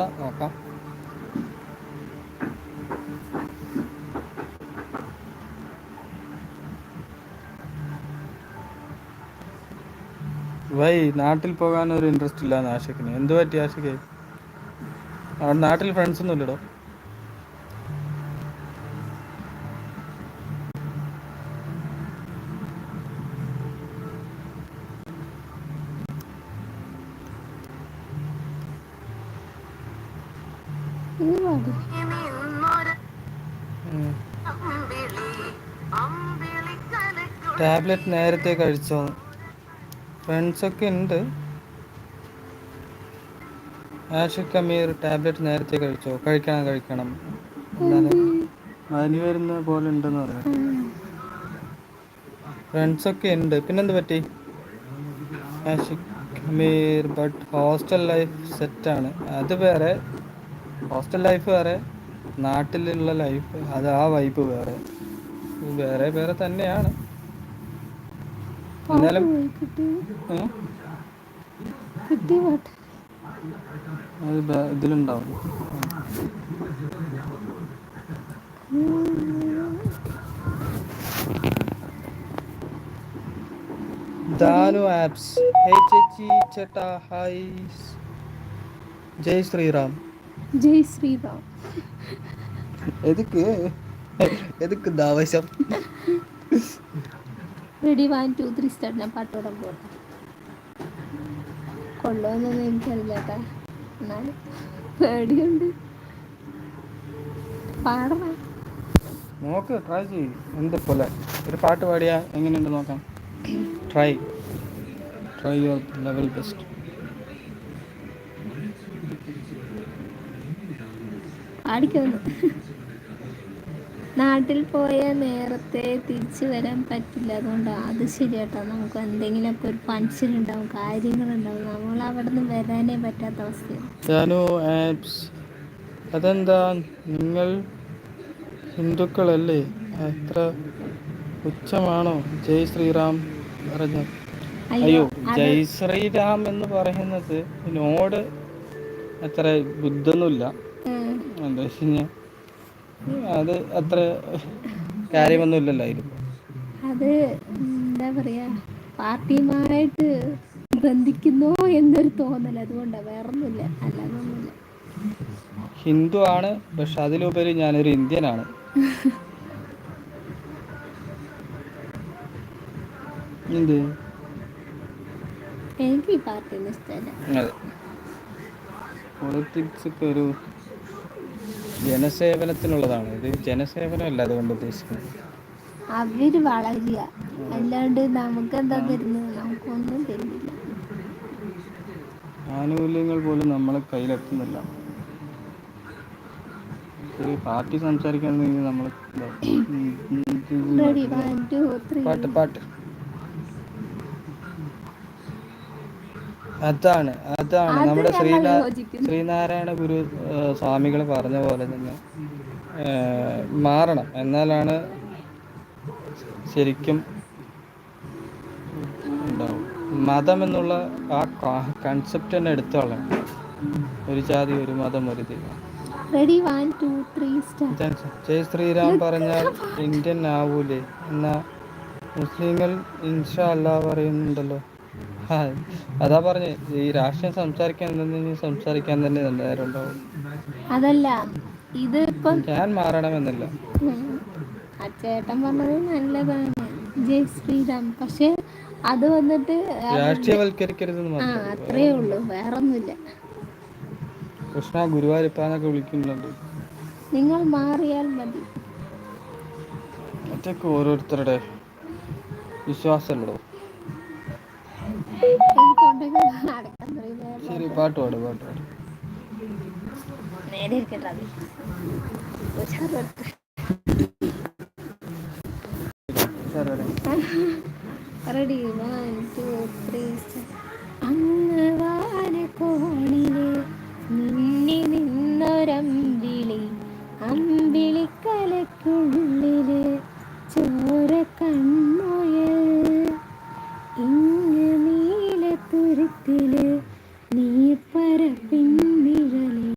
നോക്കാം. വൈ നാട്ടിൽ പോകാൻ ഒരു ഇൻട്രസ്റ്റ് ഇല്ല ആഷിക്കിന് എന്ത് പറ്റി ആഷിക്ക് നാട്ടിൽ ഫ്രണ്ട്സ് ഒന്നും ഇല്ലടോ. ടാബ്ലറ്റ് നേരത്തെ കഴിച്ചോ? ഫ്രണ്ട്സൊക്കെ ഉണ്ട്. ആഷിഖ് അമീർ ടാബ്ലറ്റ് നേരത്തെ കഴിച്ചോ? കഴിക്കണം കഴിക്കണം. പനി വരുന്ന പോലെ ഉണ്ടെന്ന് പറയാം. ഫ്രണ്ട്സൊക്കെ ഉണ്ട്. പിന്നെന്ത് പറ്റി? Ashiq Ameer but hostel life സെറ്റാണ് അത് വേറെ ഹോസ്റ്റൽ ലൈഫ് വേറെ നാട്ടിലുള്ള ലൈഫ് അത് ആ വൈബ് വേറെ. വേറെ വേറെ തന്നെയാണ്. എന്നാലും ഇതിലുണ്ടാവും. ആപ്സ്. ഹേ ചേച്ചി ചേട്ടാ ഹായ്. ജയ് ശ്രീറാം. ജയ് ശ്രീറാം. എതുക്ക്? എതുക്ക് ആവശ്യം ready one two three start ഞാൻ പാട്ടോടാൻ പോട്ടെ. കൊള്ളുമെന്നൊന്നും എനിക്കറിയില്ല കേട്ടാ എന്നാലും പേടിയുണ്ട്. പാടണം. നോക്ക് ട്രൈ ചെയ്യ്. എന്ത് പോലെ? ഒരു പാട്ട് പാടിയാ എങ്ങനെയുണ്ട് നോക്കാം. Try try your level best പാടിക്കുന്നു നാട്ടിൽ പോയ നേരത്തെ തിരിച്ചു വരാൻ പറ്റില്ല. അതുകൊണ്ട് അത് ശരിയാട്ടോ. നമുക്ക് എന്തെങ്കിലുമൊക്കെ ഒരു ഫങ്ഷൻ ഉണ്ടാവും കാര്യങ്ങളുണ്ടാവും. നമ്മൾ അവിടെ നിന്ന് വരാനേ പറ്റാത്ത അവസ്ഥയാണ് അതെന്താ? നിങ്ങൾ ഹിന്ദുക്കളല്ലേ? എത്ര ഉച്ചമാണോ? ജയ് ശ്രീറാം പറഞ്ഞു അയ്യോ ജയ് ശ്രീറാം എന്ന് പറയുന്നത് നോട് അത്ര ബുദ്ധൊന്നുമില്ല. എന്താ വെച്ച് കഴിഞ്ഞാൽ അത് അത്ര കാര്യമൊന്നുമില്ലല്ലോ അതിൽ അത് എന്താ പറയാ പാർട്ടിമാരായിട്ട് ബന്ധിക്കുന്നോ എന്നൊരു തോന്നൽ അതുകൊണ്ടാണ് വേറൊന്നുമില്ല അല്ലാതൊന്നുമില്ല. ഹിന്ദു ആണ് പക്ഷെ അതിലുപരി ഞാനൊരു ഇന്ത്യനാണ്. എന്ത്? എനിക്ക് ഈ പാർട്ടിയൊന്നും ഇഷ്ടമല്ല. പൊളിറ്റിക്സ് ഒക്കെ ഒരു ജനസേവനത്തിനുള്ളതാണ്. ഇത് ജനസേവനമല്ല അതുകൊണ്ട് ഉദ്ദേശിക്കുന്നത്. അവർ വളരുക. അല്ലാണ്ട് നമുക്ക് എന്താ തരുന്നത്? നമുക്കൊന്നും തരുന്നില്ല. ആനുകൂല്യങ്ങൾ പോലും നമ്മളെ കയ്യിലെത്തുന്നില്ല. ഒരു പാർട്ടി സംസാരിക്കാൻ നമ്മൾ പാട്ട് പാട്ട്. അതാണ് അതാണ്. നമ്മുടെ ശ്രീനാ ശ്രീനാരായണ ഗുരു സ്വാമികൾ പറഞ്ഞ പോലെ തന്നെ മാറണം. എന്നാലാണ് ശരിക്കും ഉണ്ടാവും. മതം എന്നുള്ള ആ കൺസെപ്റ്റ് തന്നെ എടുത്തോളാം. ഒരു ജാതി ഒരു മതം ഒരു ദൈവം. ജയ് ശ്രീരാം പറഞ്ഞാൽ ഇന്ത്യൻ ആവൂലേ? എന്നാ മുസ്ലിങ്ങൾ ഇൻഷാ അല്ലാ പറയുന്നുണ്ടല്ലോ. അതാ പറഞ്ഞേ ഈ രാഷ്ട്രീയം സംസാരിക്കാൻ സംസാരിക്കാൻ തന്നെ ഉണ്ടാവും അതല്ല ഇത് ഇപ്പം ഞാൻ മാറണമെന്നല്ല. ചേട്ടൻ പറഞ്ഞത് നല്ലതാണ്. ജയ് ശ്രീറാം. പക്ഷെ അത് വന്നിട്ട് രാഷ്ട്രീയവൽക്കരിക്കരുത് അത്രേ ഉള്ളൂ വേറൊന്നുമില്ല. കൃഷ്ണ ഗുരുവായൂരപ്പാന്നൊക്കെ വിളിക്കുന്നുണ്ട്. നിങ്ങൾ മാറിയാൽ മതി. അതൊക്കെ ഓരോരുത്തരുടെ വിശ്വാസമുള്ളൂ ശരി പാട്ട് പാട് പാട്ട് പാട്. റെഡി നിന്നൊരമ്പിളി അമ്പിളിക്കലക്കുള്ളിൽ ചോര കണ്ണ